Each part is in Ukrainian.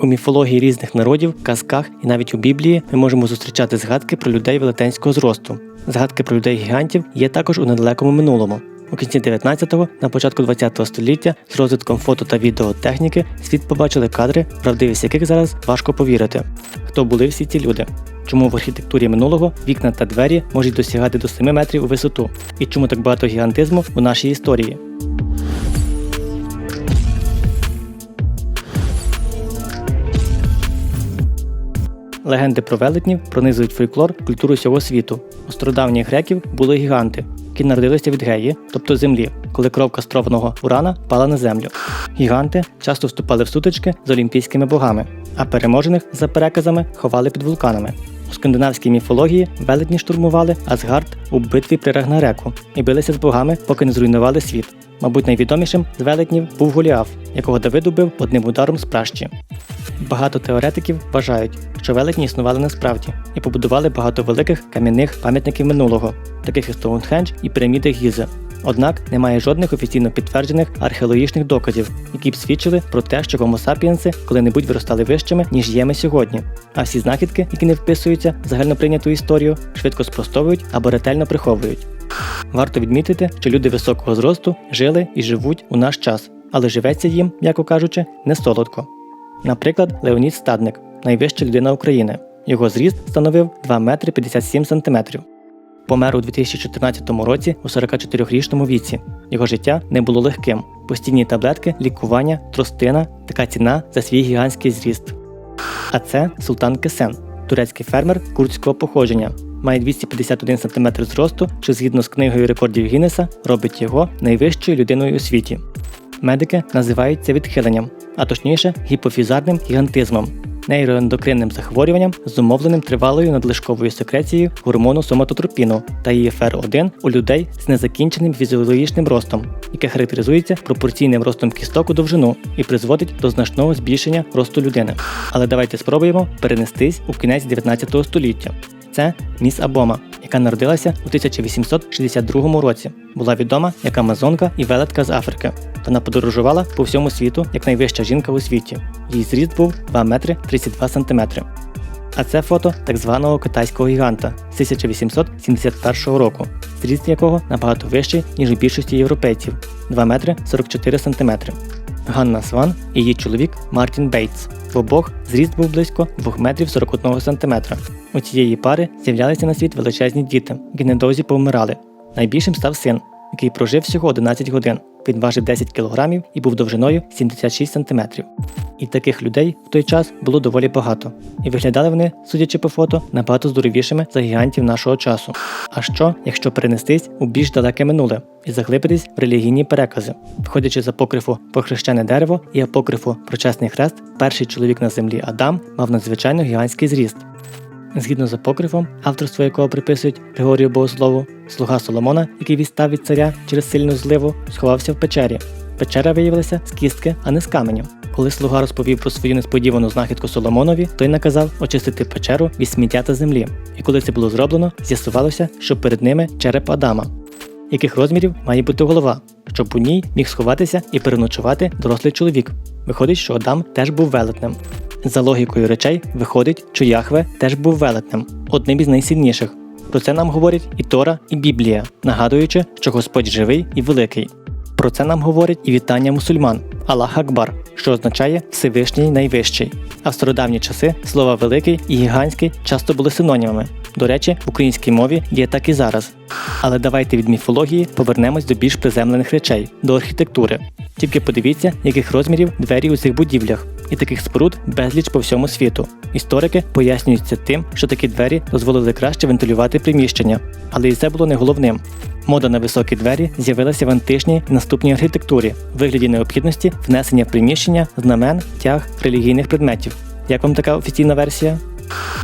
У міфології різних народів, казках і навіть у Біблії ми можемо зустрічати згадки про людей велетенського зросту. Згадки про людей гігантів є також у недалекому минулому. У кінці 19-го, на початку 20-го століття, з розвитком фото та відеотехніки світ побачили кадри, правдивість яких зараз важко повірити. Хто були всі ці люди? Чому в архітектурі минулого вікна та двері можуть досягати до 7 метрів у висоту? І чому так багато гігантизму у нашій історії? Легенди про велетнів пронизують фольклор культуру всього світу. У стародавніх греків були гіганти, які народилися від геї, тобто землі, коли кров кастрованого урана пала на землю. Гіганти часто вступали в сутички з олімпійськими богами, а переможених за переказами ховали під вулканами. У скандинавській міфології велетні штурмували Асгард у битві при Рагнареку і билися з богами, поки не зруйнували світ. Мабуть, найвідомішим з велетнів був Голіаф, якого Давид убив одним ударом з пращі. Багато теоретиків вважають, що велетні існували насправді і побудували багато великих кам'яних пам'ятників минулого, таких як Стоунхендж і піраміди Гізи. Однак немає жодних офіційно підтверджених археологічних доказів, які б свідчили про те, що гомо сапіенси коли-небудь виростали вищими, ніж є ми сьогодні. А всі знахідки, які не вписуються в загальноприйняту історію, швидко спростовують або ретельно приховують. Варто відмітити, що люди високого зросту жили і живуть у наш час, але живеться їм, м'яко кажучи, не солодко. Наприклад, Леонід Стадник, найвища людина України. Його зріст становив 2 метри 57 сантиметрів. Помер у 2014 році у 44-річному віці. Його життя не було легким. Постійні таблетки, лікування, тростина така ціна за свій гігантський зріст. А це Султан Кесен, турецький фермер курдського походження. Має 251 см зросту, що згідно з книгою рекордів Гіннеса робить його найвищою людиною у світі. Медики називають це відхиленням, а точніше гіпофізарним гігантизмом, нейроендокринним захворюванням, зумовленим тривалою надлишковою секрецією гормону соматотропіну та ІФР-1 у людей з незакінченим фізіологічним ростом, яке характеризується пропорційним ростом кісток у довжину і призводить до значного збільшення росту людини. Але давайте спробуємо перенестись у кінець 19 століття. Це міс Абома, яка народилася у 1862 році. Була відома як Амазонка і велетка з Африки. Вона подорожувала по всьому світу як найвища жінка у світі. Її зріст був 2 метри 32 сантиметри. А це фото так званого китайського гіганта з 1871 року, зріст якого набагато вищий, ніж у більшості європейців 2 метри 44 сантиметри. Ганна Сван і її чоловік Мартін Бейтс. В обох зріст був близько 2 метрів 41 сантиметра. У цієї пари з'являлися на світ величезні діти, які недовзі повмирали. Найбільшим став син, який прожив всього 11 годин. Він важив 10 кг і був довжиною 76 см. І таких людей в той час було доволі багато. І виглядали вони, судячи по фото, набагато здоровішими за гігантів нашого часу. А що, якщо перенестись у більш далеке минуле і заглибитись в релігійні перекази, виходячи з апокрифу про хрещене дерево і апокрифу про чесний хрест, перший чоловік на землі Адам мав надзвичайно гігантський зріст. Згідно з апокрифом, авторство якого приписують Григорію Богослову, слуга Соломона, який відстав від царя через сильну зливу, сховався в печері. Печера виявилася з кістки, а не з каменю. Коли слуга розповів про свою несподівану знахідку Соломонові, той наказав очистити печеру від сміття та землі. І коли це було зроблено, з'ясувалося, що перед ними череп Адама. Яких розмірів має бути голова, щоб у ній міг сховатися і переночувати дорослий чоловік. Виходить, що Адам теж був велетнем. За логікою речей виходить, що Яхве теж був велетнем, одним із найсильніших. Про це нам говорять і Тора, і Біблія, нагадуючи, що Господь живий і великий. Про це нам говорять і вітання мусульман Аллах Акбар, що означає Всевишній найвищий. А в стародавні часи слова великий і гігантський часто були синонімами. До речі, в українській мові є так і зараз. Але давайте від міфології повернемось до більш приземлених речей, до архітектури. Тільки подивіться, яких розмірів двері у цих будівлях, і таких споруд безліч по всьому світу. Історики пояснюють це тим, що такі двері дозволили краще вентилювати приміщення, але і це було не головним. Мода на високі двері з'явилася в античній і наступній архітектурі, в вигляді необхідності внесення в приміщення знамен, тяг релігійних предметів. Як вам така офіційна версія?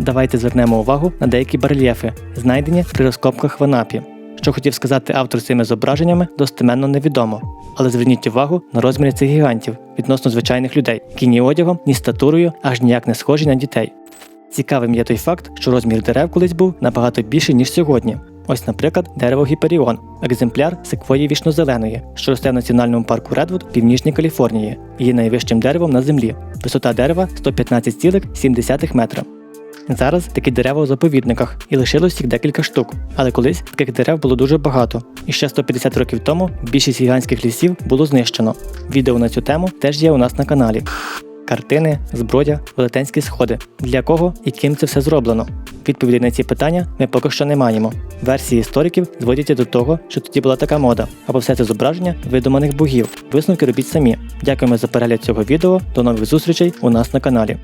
Давайте звернемо увагу на деякі барельєфи, знайдені при розкопках в Анапі. Що хотів сказати автор цими зображеннями, достеменно невідомо. Але зверніть увагу на розміри цих гігантів відносно звичайних людей, які ні одягом, ні статурою аж ніяк не схожі на дітей. Цікавим є той факт, що розмір дерев колись був набагато більший, ніж сьогодні. Ось, наприклад, дерево Гіперіон, екземпляр секвої вічнозеленої, що росте в національному парку Редвуд в північній Каліфорнії, і є найвищим деревом на землі. Висота дерева 115,7 метра. Зараз такі дерева у заповідниках і лишилось їх декілька штук, але колись таких дерев було дуже багато. І ще 150 років тому більшість гігантських лісів було знищено. Відео на цю тему теж є у нас на каналі. Картини, зброя, велетенські сходи. Для кого і ким це все зроблено? Відповідей на ці питання ми поки що не маємо. Версії істориків зводяться до того, що тоді була така мода, або все це зображення видуманих богів. Висновки робіть самі. Дякуємо за перегляд цього відео. До нових зустрічей у нас на каналі.